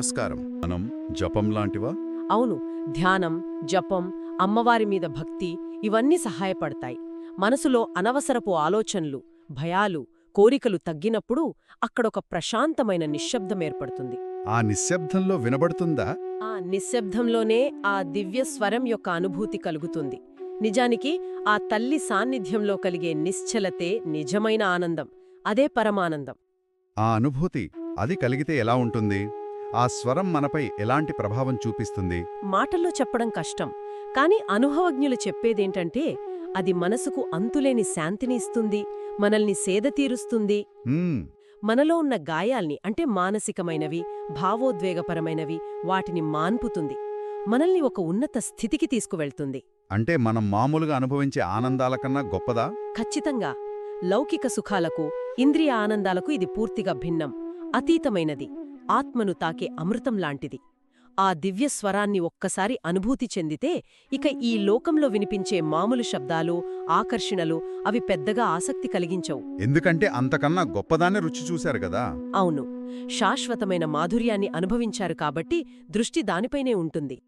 నమస్కారం. మనం జపం లాంటివా? అవును. ధ్యానం జపం అమ్మవారి మీద భక్తి ఇవన్నీ సహాయపడతాయి. మనసులో అనవసరపు ఆలోచనలు భయాలు కోరికలు తగ్గినప్పుడు అక్కడొక ప్రశాంతమైన నిశ్శబ్దం ఏర్పడుతుంది. ఆ నిశ్శబ్దంలో వినబడుతుందా? ఆ నిశ్శబ్దంలోనే ఆ దివ్య స్వరం యొక్క అనుభూతి కలుగుతుంది. నిజానికి ఆ తల్లి సాన్నిధ్యంలో కలిగే నిశ్చలతే నిజమైన ఆనందం అదే పరమానందం. ఆ అనుభూతి అది కలిగితే ఎలా ఉంటుంది? ఆ స్వరం మనపై ఎలాంటి ప్రభావం చూపిస్తుంది? మాటల్లో చెప్పడం కష్టం. కాని అనుభవజ్ఞులు చెప్పేదేంటంటే అది మనసుకు అంతులేని శాంతిని ఇస్తుంది మనల్ని సేద తీరుస్తుంది. మ్మ్, మనలో ఉన్న గాయాల్ని అంటే మానసికమైనవి భావోద్వేగపరమైనవి వాటిని మాన్పుతుంది. మనల్ని ఒక ఉన్నత స్థితికి తీసుకువెళ్తుంది. అంటే మనం మామూలుగా అనుభవించే ఆనందాల కన్నా గొప్పదా? ఖచ్చితంగా. లౌకిక సుఖాలకు ఇంద్రియ ఆనందాలకు ఇది పూర్తిగా భిన్నం అతీతమైనది. ఆత్మను తాకే అమృతం లాంటిది. ఆ దివ్య స్వరాన్ని ఒక్కసారి అనుభూతి చెందితే ఇక ఈ లోకంలో వినిపించే మామూలు శబ్దాలు ఆకర్షణలు అవి పెద్దగా ఆసక్తి కలిగించవు. ఎందుకంటే అంతకన్నా గొప్పదాన్ని రుచి చూశారు కదా? అవును. శాశ్వతమైన మాధుర్యాన్ని అనుభవించారు కాబట్టి దృష్టి దానిపైనే ఉంటుంది.